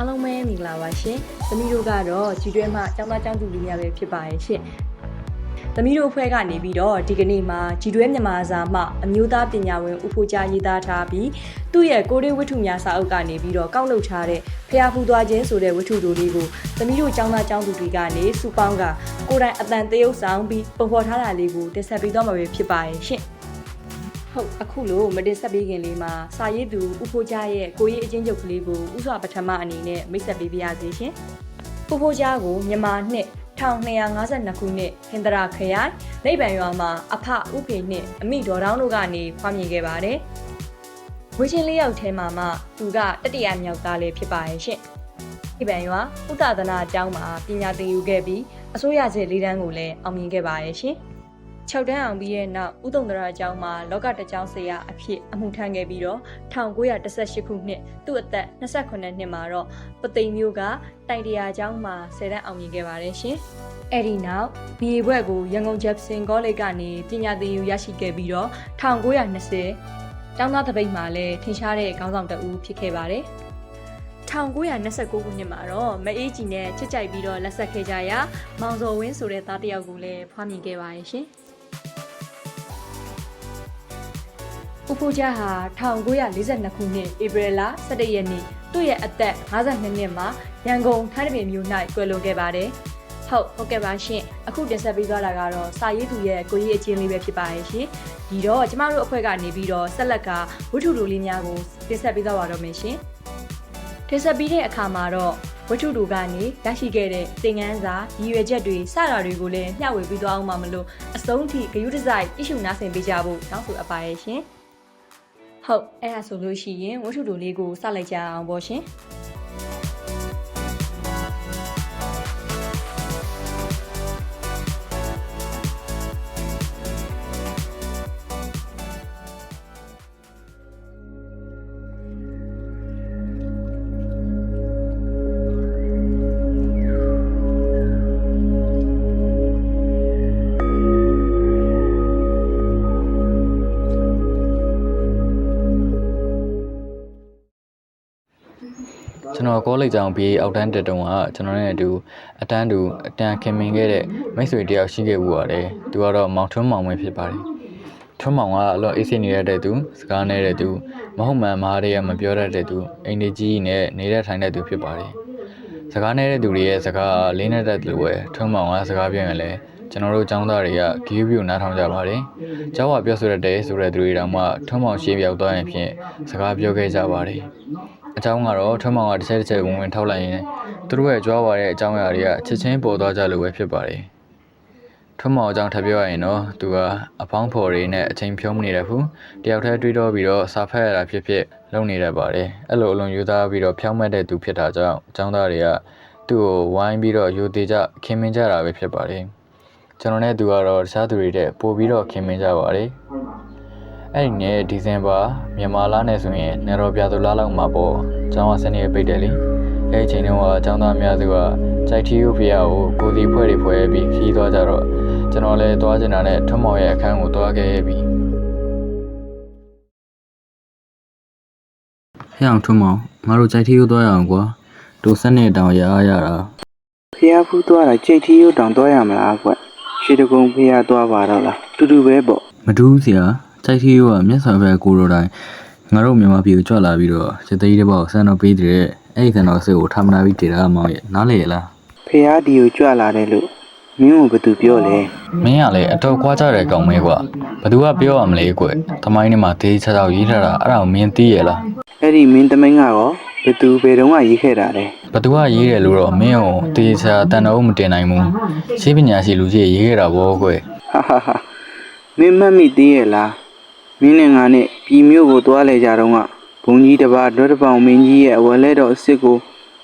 အားလုံးပဲမင်္ဂလာပါရှင်။သမီးတို့ကတော့ကြီးတွဲမှကျောင်းသားကျောင်းသူလေးများပဲဖြစ်ပါရဲ့ရှင်။သမီးတို့အဖွဲ့ကနေပြီးတော့ဒီကနေ့မှာကြီးတွဲမြန်မာစာမှအမျိုးသားပညာဝင်ဦးဖိုးကြားရေးသားထားပြီးသူ့ရဲ့ကိုရေးဝတ္ထုများစာအုပ်ကနေပြီးတော့ကောက်လုပ်ထားတဲ့ဖျားဖူးသွားခြင်းဆိုတဲ့ဝတ္ထုတို့လေးကိုသမီးတို့ကျောင်းသားကျောင်းသူတွေကနေစုပေါင်းကကိုယ်တိုင်အတန်သရုပ်ဆောင်ပြီးပုံဖော်ထားတာလေးကိုတင်ဆက်ပေးသွားမှာပဲဖြစ်ပါရဲ့ရှင်။ ဟုတ်အခုလို့မတင်ဆက်ပေးခင်လေးမှာစာရေးသူဦးဖိုးကြားရဲ့ကိုရေးအချင်းချုပ်ကလေးကိုဥစွာပထမအနေနဲ့မိတ်ဆက်ပေးပါရစေရှင်။ဦးဖိုးကြားကိုမြန်မာနှစ်1252ခုနှစ်ဟင်္ဒရာခရိုင်လိပ်ပံရွာမှာအဖဥဖေနှင့်အမိတော်တောင်းတို့ကနေဖွားမြင်ခဲ့ပါတယ်။ဝေချင်းလေးယောက်ထဲမှာမှသူကတတိယမြောက်သားလေးဖြစ်ပါရဲ့ရှင်။လိပ်ပံရွာဥဒသနာအကြောင်းမှာပညာသင်ယူခဲ့ပြီးအစိုးရချက်လေးတန်းကိုလည်းအောင်မြင်ခဲ့ပါရဲ့ရှင်။ 6တန်းအောင်ပြီးရဲ့နောက်ဥတုံတရာအကြောင်းမှာလောကတကြောင်းဆရာအဖြစ်အမှုထမ်းခဲ့ပြီးတော့1918ခုနှစ်သူ့အသက်28နှစ်မှာတော့ပသိမ်မျိုးကတိုင်တရာအကြောင်းမှာဆယ်တန်းအောင်မြင်ခဲ့ပါတယ်ရှင်။အဲ့ဒီနောက် BA ဘွဲ့ကိုရန်ကုန် Jefferson College ကနေပညာသင်ယူရရှိခဲ့ပြီးတော့1920ကျောင်းသားတပိတ်မှာလည်းထင်ရှားတဲ့ခေါင်းဆောင်တအူးဖြစ်ခဲ့ပါတယ်။1929ခုနှစ်မှာတော့မအေးကြီးနဲ့ချစ်ကြိုက်ပြီးတော့လက်ဆက်ခဲ့ကြရာမောင်စော်ဝင်းဆိုတဲ့သားတစ်ယောက်ကိုလည်းဖွားမြင်ခဲ့ပါရဲ့ရှင်။ ဦးဖိုးကြားဟာ1942ခုနှစ်ဧပြီလ17ရက်နေ့သူ့ရဲ့အသက်52နှစ်မှာရန်ကုန်ထိုင်းတပင်မြို့၌ကွယ်လွန်ခဲ့ပါတယ်။ဟုတ်ဟုတ်ကဲ့ပါရှင်။အခုတင်ဆက်ပေးသွားတာကတော့စာရေးသူရဲ့ကိုရေးအချင်းလေးပဲဖြစ်ပါရဲ့ရှင်။ဒီတော့ကျမတို့အဖွဲ့ကနေပြီးတော့ဆက်လက်ကဝတ္ထုလိုလေးများကိုတင်ဆက်ပေးသွားပါတော့မယ်ရှင်။တင်ဆက်ပြီးတဲ့အခါမှာတော့ဝတ္ထုတို့ကနေရရှိခဲ့တဲ့သင်ခန်းစာရည်ရွယ်ချက်တွေစတာတွေကိုလည်းမျှဝေပေးသွားအောင်ပါမလို့အဆုံးထိဂရုတစိုက်ကြည့်ရှုနားဆင်ပေးကြဖို့တောင်းဆိုအပ်ပါရဲ့ရှင်။ ဟုတ်အဲ့ဒါဆိုလို့ရှိရင်ဝတ္ထုတို့လေးကိုစလိုက်ကြအောင်ပေါ့ရှင်။ တော်ကောလိပ်ကျောင်း BA အောက်တန်းတက်တုန်းကကျွန်တော်နဲ့အတူအတန်းတူအတန်းခင်မင်ခဲ့တဲ့မိတ်ဆွေတယောက်ရှိခဲ့ဘူးပါတယ်။သူကတော့မောင်ထွန်းမောင်ပဲဖြစ်ပါတယ်။ထွန်းမောင်ကအလွန်အေးဆေးနေရတဲ့သူစကားနေတဲ့သူမဟုတ်မှန်မားရဲမပြောတတ်တဲ့သူအိမ်နေကြီးနဲ့နေတဲ့ထိုင်တဲ့သူဖြစ်ပါတယ်။စကားနေတဲ့သူတွေရဲ့စကားလေးနဲ့တတ်တယ်လို့ပဲထွန်းမောင်ကစကားပြောရင်လည်းကျွန်တော်တို့ចောင်းသားတွေကဂီးဘီကိုနားထောင်ကြပါတယ်။ကျောင်းကပြောဆိုရတဲ့ဆိုတဲ့သူတွေတောင်မှထွန်းမောင်ရှေ့ပြောက်သွားရင်ဖြင့်စကားပြောခဲ့ကြပါတယ်။ အကြောင်းကတော့ထွန်းမောင်ကတစ်ချက်တစ်ချက်ဝင်ဝင်ထောက်လိုက်ရင်သူတို့ရဲ့ကြွားပါတဲ့အကြောင်းအရာတွေကချက်ချင်းပေါ်သွားကြလို့ပဲဖြစ်ပါတယ်။ထွန်းမောင်အကြောင်းထပ်ပြောရရင်တော့သူကအဖောင်းဖော်တွေနဲ့အချိန်ဖြုံးမနေတတ်ဘူး။တယောက်တည်းတွေးတော့ပြီးတော့စာဖတ်ရတာဖြစ်ဖြစ်လုပ်နေတတ်ပါတယ်။အဲ့လိုအလွန်ယူသားပြီးတော့ဖြောင်းမတ်တဲ့သူဖြစ်တာကြောင့်အကြောင်းသားတွေကသူ့ကိုဝိုင်းပြီးတော့ယူသေးကြခင်မင်ကြတာပဲဖြစ်ပါတယ်။ကျွန်တော်နဲ့သူကတော့တခြားသူတွေတဲ့ပို့ပြီးတော့ခင်မင်ကြပါတယ်။ အဲ့ဒီနဲ့ဒီဇင်ဘာမြန်မာလနဲ့ဆိုရင်နေတော်ပြသူလားလောက်မှာပေါ့ကျောင်းကစနေပိတ်တယ်လေအဲ့ဒီချိန်တုန်းကကျောင်းသားများစုကကြိုက်ထီယိုဖီယာကိုကိုစီဖွဲ့တွေဖွဲ့ပြီးခီးသွားကြတော့ကျွန်တော်လည်းသွားကျင်တာနဲ့ထွန်းမောင်ရဲ့အခန်းကိုသွားခဲ့ပြီးဟဲ့အောင်ထွန်းမောင်ငါတို့ကြိုက်ထီးရိုးသွားရအောင်ကွာတို့ဆက်နဲ့တောင်ရအားရတာဖះဖူးသွားတာကြိတ်ထီရိုးတောင်သွားရမလားကွရွှေတကုံဖះသွားပါတော့လားတူတူပဲပေါ့မတူးစရာ ကြိုက်ထီးရိုးကမျက်စောဘက်ကိုလိုတိုင်းငါတို့မြန်မာပြည်ကိုကြွလာပြီးတော့စစ်သေးတဲ့ဘောက်ဆန်တော့ပေးတဲ့အဲ့ဒီဆန်တော့စစ်ကိုထားမနာပြီးတည်တာမောင်ရဲ့နားလေလားဖះဒီကိုကြွလာတယ်လို့မင်းကဘယ်သူပြောလဲမင်းကလည်းအတော်ကွာကြတဲ့ကောင်မဲကွာဘသူကပြောရမလဲကွသမိုင်းထဲမှာဒေးချာချာရေးထားတာအဲ့ဒါကိုမင်းသိရလားအဲ့ဒီမင်းသမင်းကရောဘယ်သူဘယ်တော့မှရေးခဲ့တာလဲဘသူကရေးတယ်လို့တော့မင်းကိုဒေးချာတန်တော့မတင်နိုင်ဘူးရှင်းပညာရှိလူကြီးရေးခဲ့တာဗောကွဟာဟာဟာမင်းမတ်မိသေးရဲ့လား မင်းနဲ့ငါနဲ့ပြည်မျိုးကိုသွားလဲကြတော့ကဘုံကြီးတစ်ပါးဒွတ်တပောင်မင်းကြီးရဲ့အဝဲလဲတော်အစ်စ်ကို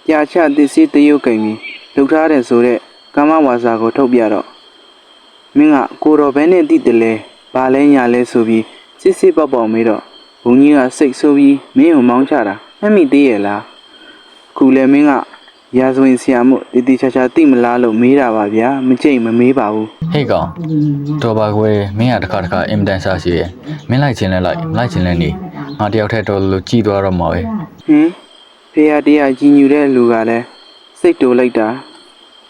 ကြာချသစ်စေးတရုတ်ကိန်ပြီးလှုပ်ထားတယ်ဆိုတဲ့ကမ္မဝါစာကိုထုတ်ပြတော့မင်းကကိုတော်ဘဲနဲ့တိတယ်လဲဘာလဲညာလဲဆိုပြီးစစ်စစ်ပေါက်ပေါက်မေးတော့ဘုံကြီးကစိတ်ဆိုးပြီးမင်းကိုမောင်းချတာမှတ်မိသေးရဲ့လားခုလဲမင်းက ရာဇဝင်ဆရာမို့တည်တည်ချာချာသိမလားလို့မေးတာပါဗျာမကြိတ်မမေးပါဘူးဟေ့ကောင်တော်ပါကွယ်မင်းကတစ်ခါတစ်ခါအင်မတန်ရှာရှိရဲ့မင်းလိုက်ချင်းလဲလိုက်မလိုက်ချင်းလဲနေငါတယောက်တည်းတော်လို့ကြည်သွားတော့မှာပဲဟင်ဖေရတရားကြီးညူတဲ့လူကလည်းစိတ်တူလိုက်တာ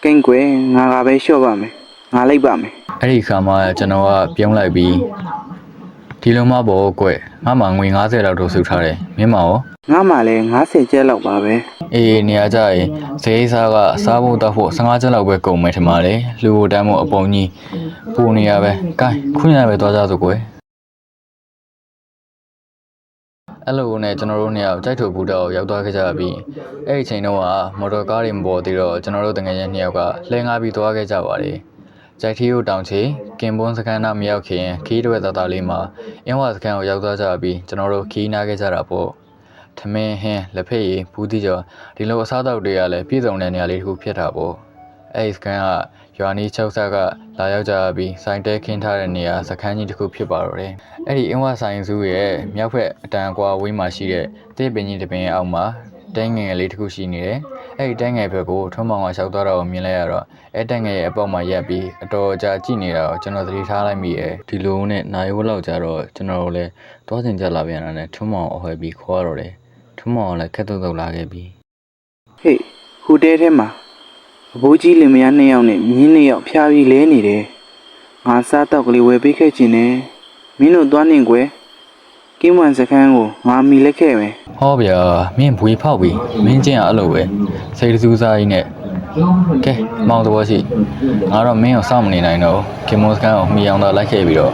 ကိန့်ကွယ်ငါကပဲလျှော့ပါမယ်ငါလိုက်ပါမယ်အဲ့ဒီခါမှကျွန်တော်ကပြုံးလိုက်ပြီး ဒီလိုမှပေါ့ကွငါမှငွေ90လောက်တို့စုထားတယ်မင်းမရောငါမှလည်း90ကျက်လောက်ပါပဲအေးနေရာကြရင်ဈေးစားကစားဖို့တောက်ဖို့15ကျပ်လောက်ပဲကုန်မယ်ထင်ပါတယ်လူကိုတန်းမို့အပုံကြီးပူနေရပဲကဲခွင့်ရပဲသွားကြစို့ကွယ်အဲ့လိုနဲ့ကျွန်တော်တို့နှစ်ယောက်ကြိုက်ထုတ်ဘူးတော့ရောက်သွားခဲ့ကြပြီးအဲ့ဒီအချိန်တော့ကမော်တော်ကားတွေမပေါ်သေးတော့ကျွန်တော်တို့တငယ်ချင်းနှစ်ယောက်ကလှည့်ငါပြီးသွားခဲ့ကြပါတယ် ကြိုက်ထီကိုတောင်ချေကင်ပွန်းစကန်နာမရောက်ခင်ခီးတွေသားသားလေးမှာအင်းဝစကန်ကိုရောက်သွားကြပြီးကျွန်တော်တို့ခီးနာခဲ့ကြတာပေါ့ထမင်းဟင်းလက်ဖက်ရည်ဘူးတိကျော်ဒီလိုအစားအသောက်တွေကလည်းပြည့်စုံတဲ့နေရာလေးတစ်ခုဖြစ်တာပေါ့အဲ့ဒီစကန်ကရွာနီး၆ဆက်ကလာရောက်ကြပြီးစိုင်းတဲခင်းထားတဲ့နေရာစခန်းကြီးတစ်ခုဖြစ်ပါတော့တယ်အဲ့ဒီအင်းဝဆိုင်စုရဲ့မြောက်ဖက်အတန်အကွာဝေးမှာရှိတဲ့တေးပင်ကြီးတစ်ပင်ရဲ့အောက်မှာ တဲငယ်လေးတစ်ခုရှိနေတယ်အဲ့ဒီတဲငယ်ဘက်ကိုထွန်းမောင်ကလျှောက်သွားတော့မြင်လိုက်ရတော့အဲ့တဲငယ်ရဲ့အပေါက်မှာရက်ပြီးအတော်ကြာကြည့်နေတာကိုကျွန်တော်သတိထားလိုက်မိရဲ့ဒီလိုနဲ့နိုင်ဝက်လောက်ကြာတော့ကျွန်တော်တို့လည်းသွားစင်ကြလာပြန်တာနဲ့ထွန်းမောင်အဟွယ်ပြီးခေါ်ရတော့တယ်ထမောင်ကလည်းခက်တုတ်တုတ်လာခဲ့ပြီဟေးဟိုတဲထဲမှာအဘိုးကြီးလင်မယားနှစ်ယောက်နဲ့မြင်းနှစ်ယောက်ဖျားပြီးလဲနေတယ်ငါစားတော့ကလေးဝယ်ပေးခဲ့ခြင်းနဲ့မင်းတို့သွားနေကွယ် ကင်းမွန်စခန်းကိုငါမီလက်ခဲ့မယ်ဟောဗျာမင်းဘွေဖောက်ပြီမင်းကျင့်ရအဲ့လိုပဲစိတ်တစူးစားကြီးနဲ့ကဲမောင်တော်ရှိငါတော့မင်းကိုစောင့်မနေနိုင်တော့ကင်မွန်စကန်ကိုမှီအောင်တော့လိုက်ခဲ့ပြီးတော့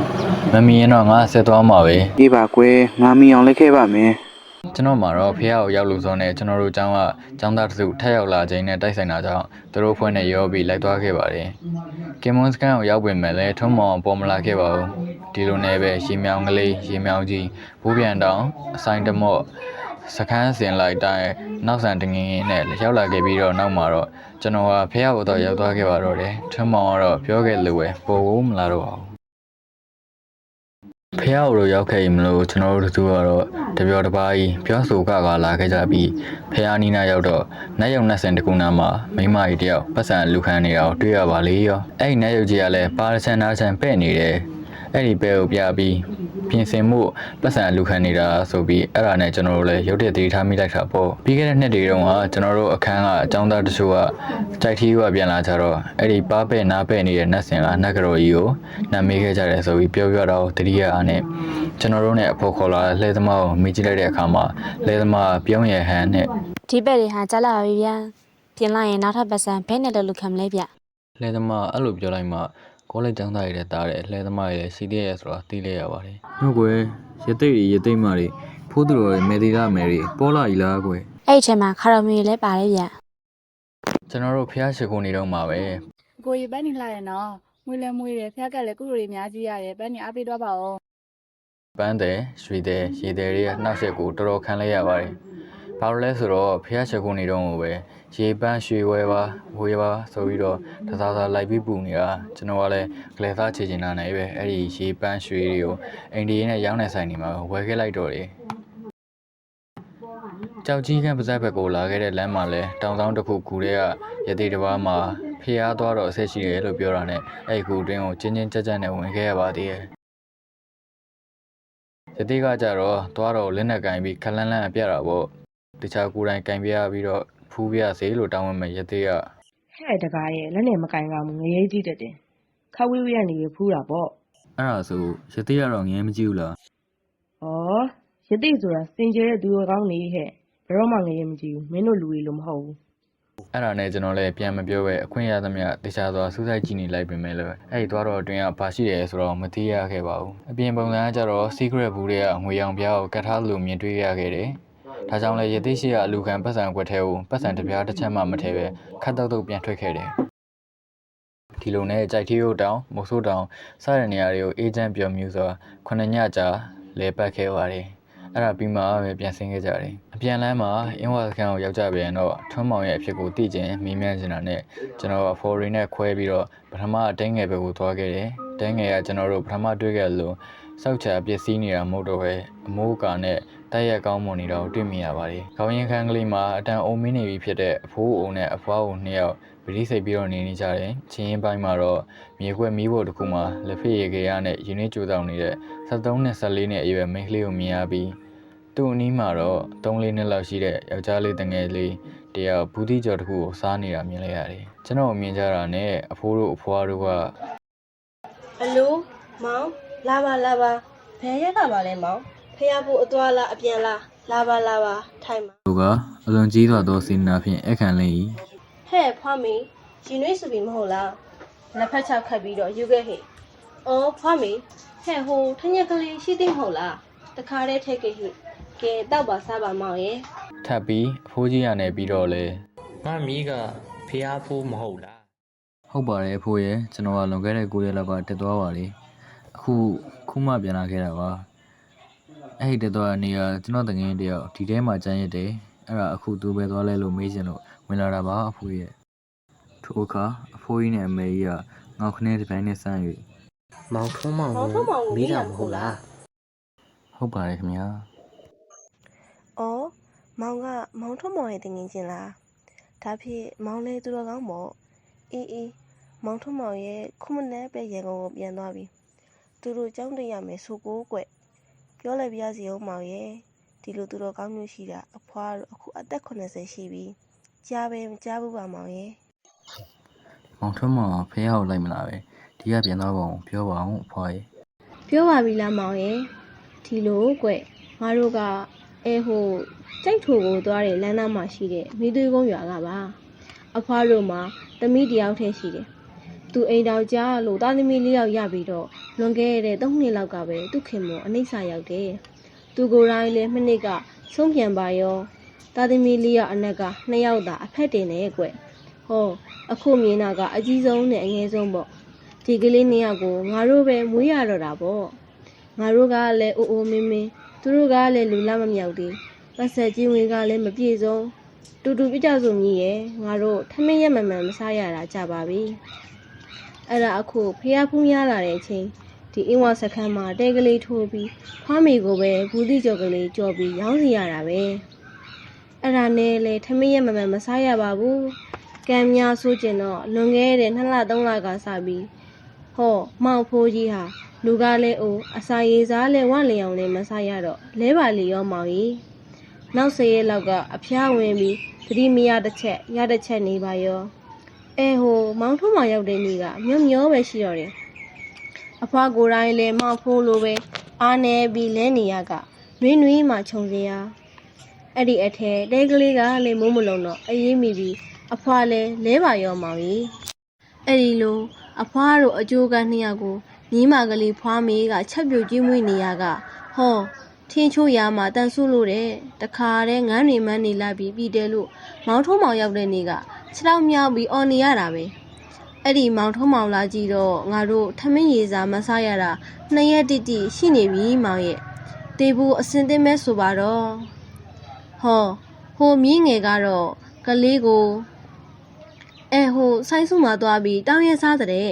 မမီရင်တော့ငါဆက်သွားမှာပဲအေးပါကွယ်ငါမီအောင်လက်ခဲ့ပါမယ် ကျွန်တော်မှာတော့ဖះကိုရောက်လို့စောနဲ့ကျွန်တော်တို့ကျောင်းကကျောင်းသားတစုထက်ရောက်လာခြင်းနဲ့တိုက်ဆိုင်တာကြောင့်သူတို့ဖွဲ့နဲ့ရောပြီးလိုက်သွားခဲ့ပါတယ်ကင်မွန်စကန်ကိုရောက်ပြင်မဲ့လဲထုံးမောင်ပေါ်မလာခဲ့ပါဘူးဒီလိုနဲ့ပဲရေမြောင်ကလေးရေမြောင်ကြီးဘူးပြန်တောင်အဆိုင်တမော့စခန်းစင်လိုက်တိုင်းနောက်ဆန်တငင်ငင်နဲ့ရောက်လာခဲ့ပြီးတော့နောက်မှာတော့ကျွန်တော်ကဖះဘော်တော့ရောက်သွားခဲ့ပါတော့တယ်ထွန်းမောင်ကတော့ပြောခဲ့လို့ပဲပေါ်ဖို့မလာတော့ပါဘူး ဖះဘော်တို့ရောက်ခဲ့ရင်မလို့ကျွန်တော်တို့သူကတော့တပြောတစ်ပါးကြီးပြောဆိုကကလာခဲ့ကြပြီးဖះနီးနာရောက်တော့နတ်ရုံနတ်ဆင်တကူနာမှာမိမကြီးတယောက်ပတ်စံလူခံနေတာကိုတွေ့ရပါလေရောအဲ့ဒီနတ်ရုပ်ကြီးကလည်းပါရချန်နာချန်ပဲ့နေတယ် အဲ့ဒီပဲကိုပြပြီးပြင်ဆင်မှုပတ်စံလူခံနေတာဆိုပြီးအဲ့ဒါနဲ့ကျွန်တော်တို့လည်းရုပ်တရက်တည်ထားမိလိုက်တာပေါ့ပြီးခဲ့တဲ့နှစ်တွေတုန်းကကျွန်တော်တို့အခန်းကအចောင်းသားတချို့ကကြိုက်ထီးကပြန်လာကြတော့အဲ့ဒီပါပဲ့နားပဲ့နေတဲ့နတ်ဆင်ကနတ်ကတော်ကြီးကိုနတ်မေးခဲ့ကြတယ်ဆိုပြီးပြောပြတော့တတိယအားနဲ့ကျွန်တော်တို့နဲ့အဖို့ခေါ်လာလှဲသမားကိုမိကြည့်လိုက်တဲ့အခါမှာလှဲသမားပြုံးရဟန်နဲ့ဒီဘက်တွေဟာကြားလာပါပြီဗျာပြင်လိုက်ရင်နောက်ထပ်ပတ်စံဘဲနဲ့လည်းလူခံမလဲဗျလှဲသမားအဲ့လိုပြောလိုက်မှ ကောလိပ်ကျောင်းသားရည်တဲ့တားတဲ့လှဲသမားရည်လည်းစီးတဲ့ရဆိုတာသိလိုက်ရပါတယ်ဟုတ်ကွယ်ရသိတ်ရသိတ်မတွေဖိုးသူတော်ရဲ့မေဒီလာမယ်တွေပေါ်လာ E လားကွယ်အဲ့ဒီထဲမှာခါရမီလည်းပါတယ်ဗျကျွန်တော်တို့ဖျားရှိခိုးနေတော့မှာပဲကိုရီပန်းနေလှတယ်နော်မွေးလဲမွေးတယ်ဖျက်ကလည်းကုလိုတွေအများကြီးရတယ်ပန်းနေအားပေးတော့ပါဦးပန်းတယ်ရွှေတယ်ရေတယ်တွေကနှောက်ရက်ကိုတော်တော်ခံလိုက်ရပါတယ်ဘာလို့လဲဆိုတော့ဖျားရှိခိုးနေတော့ပဲ ရေပန်းရွှေဝဲပါဝေးပါဆိုပြီးတော့တစားစားလိုက်ပြီးပူနေတာကျွန်တော်ကလည်းကလေးသားချေချင်တာနဲ့ပဲအဲ့ဒီရေပန်းရွှေတွေကိုအိန္ဒိယနဲ့ရောင်းနေဆိုင်နေမှာဝယ်ခဲ့လိုက်တော့တယ်ကြောက်ကြီးကပါဇက်ဘက်ကိုလာခဲ့တဲ့လမ်းမှာလဲတောင်ဆောင်တစ်ခုကူတဲ့ကရသေးတစ်ပါးမှာဖျားသွားတော့အဆက်ရှိတယ်လို့ပြောတာနဲ့အဲ့ဒီကူတွင်းကိုချင်းချင်းကြက်ကြက်နဲ့ဝင်ခဲ့ရပါသေးတယ်ယတိကကြတော့သွားတော့လက်နဲ့ကင်ပြီးခလန်းလန်းအပြတ်တာပေါ့တခြားကိုယ်တိုင်ကင်ပြရပြီးတော့ ဖူးပြစေလို့တောင်းဝမဲ့ယတိကဟဲ့တကားရဲ့လက်နဲ့မကင်ကမငရဲကြီးတက်တယ်ခဝေးဝေးကနေဖူးတာပေါ့အဲ့ဒါဆိုရသိတ်ကတော့ငဲမကြည့်ဘူးလားဩရတိဆိုတာစင်ကြဲတဲ့သူတော်ကောင်းနေဟဲ့ဘယ်တော့မှငရဲမကြည့်ဘူးမင်းတို့လူတွေလို့မဟုတ်ဘူးအဲ့ဒါနဲ့ကျွန်တော်လည်းပြန်မပြောပဲအခွင့်ရသမျှတခြားသွားစူးစိုက်ကြည့်နေလိုက်ပြင်မဲ့လို့အဲ့ဒီသွားတော့အတွင်းကဘာရှိတယ်ဆိုတော့မသိရခဲ့ပါဘူးအပြင်ပုံစံကကြတော့ secret ဘူးတွေကငွေရောင်ပြားကိုကတ်ထားလို့မြင်တွေ့ရခဲ့တယ် ဒါကြောင့်လည်းယတိရှိကအလူခံပတ်စံကွက်ထဲကိုပတ်စံတစ်ပြားတစ်ချက်မှမထဲပဲခတ်တုတ်တုတ်ပြန်ထွက်ခဲ့တယ်ဒီလိုနဲ့ကြိုက်ထီးရိုးတောင်မိုးဆိုးတောင်စတဲ့နေရာတွေကိုအေဂျင့်ပြောမြူစွာခုနှစ်ညကြာလဲပတ်ခဲ့ပါတယ်အဲ့ဒါပြီးမှပဲပြန်ဆင်းခဲ့ကြတယ်။အပြန်လမ်းမှာအင်းဝါစခန်းကိုရောက်ကြပြန်တော့ထွန်းမောင်ရဲ့အဖြစ်ကိုသိကျင်မေးမြန်းနေတာနဲ့ကျွန်တော်ကဖော်ရီနဲ့ခွဲပြီးတော့ပထမအတိုင်းငယ်ဘက်ကိုသွားခဲ့တယ်။တိုင်းငယ်ကကျွန်တော်တို့ပထမတွေ့ခဲ့လို့ စောက်ချပစ္စည်းနေတာမဟုတ်တော့ပဲအမိုးကာနဲ့တိုက်ရက်ကောင်းမွန်နေတာကိုတွေ့မြင်ရပါတယ်။ခေါင်းရင်ခန်းကလေးမှာအတန်အုံမင်းနေပြီဖြစ်တဲ့အဖိုးအုံနဲ့အဖွားအုံနှစ်ယောက်ဗတိစိတ်ပြီးတော့နေနေကြတယ်။ချင်းရင်ပိုင်းမှာတော့မြေခွက်မီးဖို့တစ်ခုမှာလက်ဖက်ရည်ကေရနဲ့ရင်းနှီးကြိုးတောင်နေတဲ့73နဲ့14နဲ့အရွယ်မိန်းကလေးကိုမြင်ရပြီးသူသူ့အနီးမှာတော့3လေးနှစ်လောက်ရှိတဲ့ယောက်ျားလေးတငယ်လေးတယောက်ဘူးတိကျော်တစ်ခုကိုစားနေတာမြင်လိုက်ရတယ်ကျွန်တော်မြင်ကြတာနဲ့အဖိုးတို့အဖွားတို့ကအလိုမောင် လာပါလာပါဘယ်ရက်ကပါလဲမောင်ဖះဖို့အသွားလားအပြန်လားလာပါလာပါထိုင်ပါသူကအလွန်ကြီးစွာသောစေနာဖြင့်အခန့်လင်း၏ဟဲ့ဖွားမီရင်နွေးစပီမဟုတ်လားလက်ဖက်ချောက်ခတ်ပြီးတော့ယူခဲ့ဟိအော်ဖွားမီဟဲ့ဟိုထညက်ကလေးရှိသိမဟုတ်လားတခါတည်းထိတ်ခဲ့ဟိကဲတောက်ပါစားပါမောင်ရဲ့ထပ်ပြီးအဖိုးကြီးရနေပြီးတော့လေငါမီးကဖះဖိုးမဟုတ်လားဟုတ်ပါတယ်အဖိုးရဲ့ကျွန်တော်ကလွန်ခဲ့တဲ့9ရက်လောက်ကတက်သွားပါလေအ ခုခုမှပြန်လာခဲ့တာပါအဲ့ဒီတက်သွားတဲ့နေရာကျွန်တော်တငယ်တယောက်ဒီထဲမှာကြမ်းရစ်တယ်အဲ့ဒါအခုသူပဲသွားလဲလို့မေးချင်လို့ဝင်လာတာပါအဖိုးရဲ့ထိုအခါအဖိုးကြီးနဲ့အမေကြီးကငေါက်ခနဲ့တစ်ပိုင်းနဲ့ဆန်း၍မောင်ထုံးမောင်မောင်ထုံးမောင်ကိုမီးတာမီးတာမဟုတ်လားဟုတ်ပါတယ်ခင်ဗျာအော်မောင်ကမောင်ထွန်းမောင်ရဲ့တင်ငင်ချင်းလားဒါဖြစ်မောင်လေးသူတော်ကောင်းပေါ့အေးအေးမောင်ထွန်းမောင်ရဲ့ခုမနဲ့ပဲရန်ကုန်ကိုပြန်သွားပြီ သူတို့ကြောင်းတရမယ်ဆိုကိုကွပြောလိုက်ပြစီအောင်မောင်ရဲ့ဒီလိုသူတော်ကောင်းမျိုးရှိတာအဖွားတို့အခုအသက်80ရှိပြီကြားပဲမကြားဘူးပါမောင်ရဲ့မောင်ထွန်းမောင်ဖះကိုလိုက်မလားပဲဒီကပြန်သွားပါအောင်ပြောပါအောင်အဖွားရဲ့ပြောပါပြီလားမောင်ရဲ့ဒီလိုကွငါတို့ကအဲဟိုကြိုက်ထိုကိုသွားတဲ့လမ်းသားမှာရှိတဲ့မိသွေးကုန်းရွာကပါအဖွားတို့မှာသမီးတစ်ယောက်တည်းရှိတယ် သူအိမ်တော်ကြားလို့သားသမီးလေးယောက်ရပြီးတော့လွန်ခဲ့တဲ့၃နှစ်လောက်ကပဲသူခင်မအနှိမ့်စာရောက်တယ်သူကိုယ်တိုင်လည်းမနစ်ကဆုံးပြန်ပါရောသားသမီးလေးယောက်အနက်ကနှစ်ယောက်သာအဖက်တင်နေကွဟောအခုမြင်တာကအကြီးဆုံးနဲ့အငယ်ဆုံးပေါ့ဒီကလေးနှစ်ယောက်ကိုငါတို့ပဲမွေးရတော့တာပေါ့ငါတို့ကလည်းအိုးအိုးမင်းမင်းသူတို့ကလည်းလူလာမမြောက်သေးပတ်ဆက်ကြီးဝင်ကလည်းမပြည့်စုံတူတူပြကြစုံကြီးရဲ့ငါတို့ထမင်းရက်မမှန်မစားရတာကြပါပြီ အဲ့ဒါအခုဖះဖူးများလာတဲ့အချိန်ဒီအင်းဝစခန်းမှာတဲကလေးထိုးပြီးဖွားမိကိုပဲဘူးတိကြော်ကလေးကြော်ပြီးရောင်းစီရတာပဲအဲ့ဒါနဲ့လေထမင်းရက်မမှန်မစားရပါဘူးကံများဆိုးကျင်တော့လွန်ခဲ့တဲ့2လ3လကစပြီးဟောမောင်ဖိုးကြီးဟာလူကလည်းအိုအစာရည်စားလဲဝလျောင်လည်းမစားရတော့လဲပါလေရောမောင်ကြီးနောက်၁၀ရက်လောက်ကအဖျားဝင်ပြီးသတိမရတစ်ချက်ရတစ်ချက်နေပါရောအဲဟို မောင်ထုံးမောင်ရောက်တဲ့နေ့ကမျောမျောပဲရှိတော့တယ်အဖွားကိုယ်တိုင်လည်းမောင်ဖိုးလိုပဲအားနေပြီးလဲနေရကနွေးနွေးမှခြုံစရာအဲ့ဒီအထဲတဲကလေးကလည်းမိုးမလုံတော့အေးမိပြီးအဖွားလည်းလဲပါရောမောင်ကြီးအဲ့ဒီလိုအဖွားတို့အကျိုးကနှစ်ယောက်ကိုညီမကလေးဖွားမေးကချက်ပြုတ်ကျွေးမွေးနေရကဟောထင်းချိုးရမှာတန်ဆုလို့တဲ့တခါတည်းငန်းနေမန်းနေလာပြီးပြီးတယ်လို့မောင်ထုံးမောင်ရောက်တဲ့နေ့က ခြေထောက်မြောက်ပြီးအော်နေရတာပဲအဲ့ဒီမောင်ထုံးမောင်လာကြည့်တော့ငါတို့ထမင်းရေစာမစားရတာနှစ်ရက်တိတိရှိနေပြီမောင်ရဲ့တေဘူးအစင်တင်မဲဆိုပါတော့ဟောဟိုမြင်းငယ်ကတော့ကလေးကိုအဲဟိုဆိုင်စုမှာသွားပြီးတောင်းရဲစားတဲ့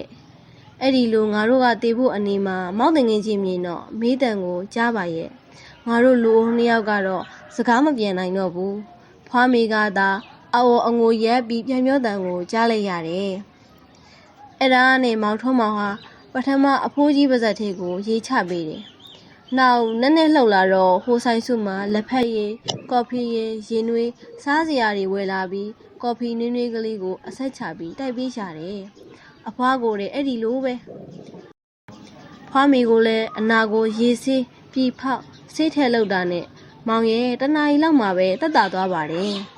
အဲ့ဒီလိုငါတို့ကတေဖို့အနေမှာမောက်တင်ငင်းချင်းမြင်တော့မေးတန်ကိုကြားပါရဲ့ငါတို့လူအုံနှစ်ယောက်ကတော့စကားမပြောနိုင်တော့ဘူးဖွားမေကသာ အော်အငိုရက်ပြီးပြန်ပြောတန်ကိုကြားလိုက်ရတယ်အဲ့ဒါနဲ့မောင်ထုံးမောင်ဟာပထမအဖိုးကြီးပါဇက်သေးကိုရေးချပေးတယ်နောက်နည်းနည်းလှုပ်လာတော့ဟိုဆိုင်စုမှာလက်ဖက်ရည်ကော်ဖီရည်ရေနွေးစားစရာတွေဝယ်လာပြီးကော်ဖီနွေးနွေးကလေးကိုအဆက်ချပြီးတိုက်ပေးရှာတယ်။အဖွားကိုလည်းအဲ့ဒီလိုပဲ။ဖွားမီကိုလည်းအနာကိုရေဆေးပြီးဖောက်ဆေးထဲလောက်တာနဲ့မောင်ရဲ့တနားရီလောက်မှပဲတက်တာသွားပါတယ်။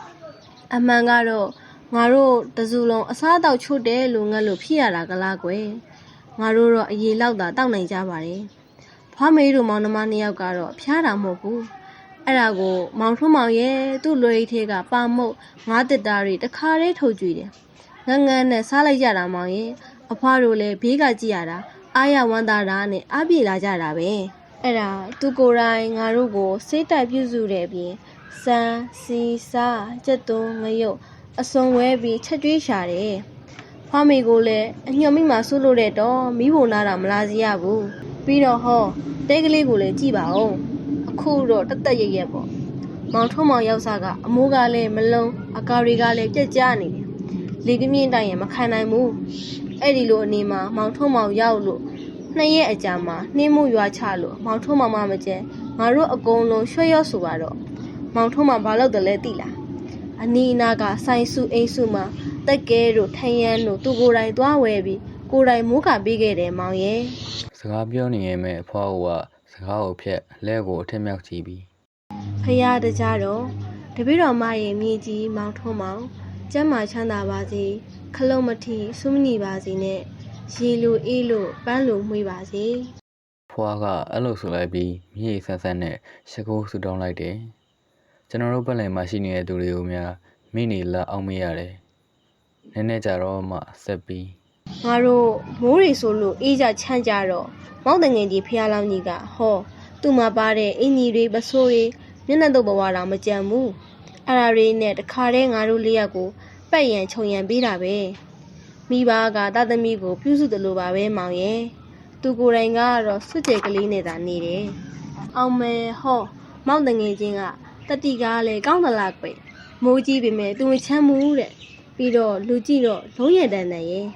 အမှန်ကတော့ငါတို့တစုလုံးအစားအသောက်ချို့တယ်လို့ငတ်လို့ဖြစ်ရတာကလားကွယ်။ငါတို့တော့အရေလောက်သာတောက်နိုင်ကြပါတယ်။ဖွားမေတို့မောင်နှမနှစ်ယောက်ကတော့ဖျားတာမဟုတ်ဘူး။အဲ့ဒါကိုမောင်ထွန်းမောင်ရဲ့သူ့လွယ်ရီထဲကပါမုတ်ငါးတစ်တားတွေတခါတည်းထုတ်ကြွေတယ်ငန်းငန်းနဲ့စားလိုက်ကြတာမောင်ရဲ့အဖွားတို့လည်းဘေးကကြည့်ရတာအားရဝမ်းသာတာနဲ့အားပြေလာကြတာပဲအဲ့ဒါသူကိုယ်တိုင်ငါတို့ကိုစေးတိုက်ပြုစုတဲ့အပြင် စမ်းစီစားကြက်သွန်းငရုတ်အစုံဝဲပြီးချက်ကျွေးရှာတယ်ဖွားမေကိုလည်းအညွန်မိမှဆိုးလို့တဲ့တော့မိဖို့နာတာမလာစီရဘူးပြီးတော့ဟောတဲကလေးကိုလည်းကြည့်ပါဦးအခုတော့တက်တက်ရရက်ပေါ့မောင်ထုံးမောင်ရောက်စားကအမိုးကလည်းမလုံးအကာတွေကလည်းပြက်ကျနေတယ်လေကမြင့်တိုင်ရင်မခံနိုင်ဘူးအဲ့ဒီလိုအနေမှာမောင်ထုံးမောင်ရောက်လို့နှစ်ရက်အကြာမှာနှင်းမို့ရွာချလို့မောင်ထုံးမောင်မမကျဲငငါတို့အကုန်လုံးရွှဲရော့ဆိုပါတော့ မောင်ထုံးမှာဘာလုပ်တယ်လဲသိလားအနီးအနားကဆိုင်စုအိမ်စုမှာတက်ကဲတို့ထယန်းတို့သူကိုယ်တိုင်သွားဝဲပြီးကိုယ်တိုင်မိုးကပေးခဲ့တယ်မောင်ရဲ့စကားပြောနေရင်မဲ့အဖွားကစကားကိုဖြက်လဲကိုအထက်မြောက်ကြည့်ပြီးဖရာတကြတော့တပည့်တော်မရဲ့မြေကြီးမောင်ထုံးမောင်ကျမ်းမာချမ်းသာပါစေခလုံးမထီဆုမနီပါစေနဲ့ရေလိုအေးလိုပန်းလိုမှွေပါစေဖွားကအဲ့လိုဆိုလိုက်ပြီးမြေဆန်းဆန်းနဲ့ရှစ်ကိုဆူတောင်းလိုက်တယ် ကျွန်တော်တို့ပတ်လည်မှာရှိနေတဲ့သူတွေကိုများမိနေလက်အောင်မရတယ်နည်းနည်းကြတော့မှဆက်ပြီးငါတို့မိုးရီဆိုလို့အေးကြချမ်းကြတော့မောင်တငယ်ကြီးဖះလောင်းကြီးကဟောသူ့မှာပါတဲ့အင်ကြီးတွေပစိုးတွေမျက်နှာတော့ဘဝတော်မကြံဘူးအဲ့ဒါတွေနဲ့တခါတည်းငါတို့လေးယောက်ကိုပက်ရန်ခြုံရန်ပေးတာပဲမိဘကတာသမီကိုပြုစုတယ်လို့ပါပဲမောင်ရဲ့သူကိုယ်တိုင်ကတော့စွတ်ကြဲကလေးနဲ့သာနေတယ်အောင်မဲဟောမောင်တငယ်ချင်းက တတိကားလေကောင်းသလားကွမိုးကြီးပေမဲ့သူမချမ်းဘူးတဲ့ပြီးတော့လူကြည့်တော့လုံးရတန်တန်ရဲ့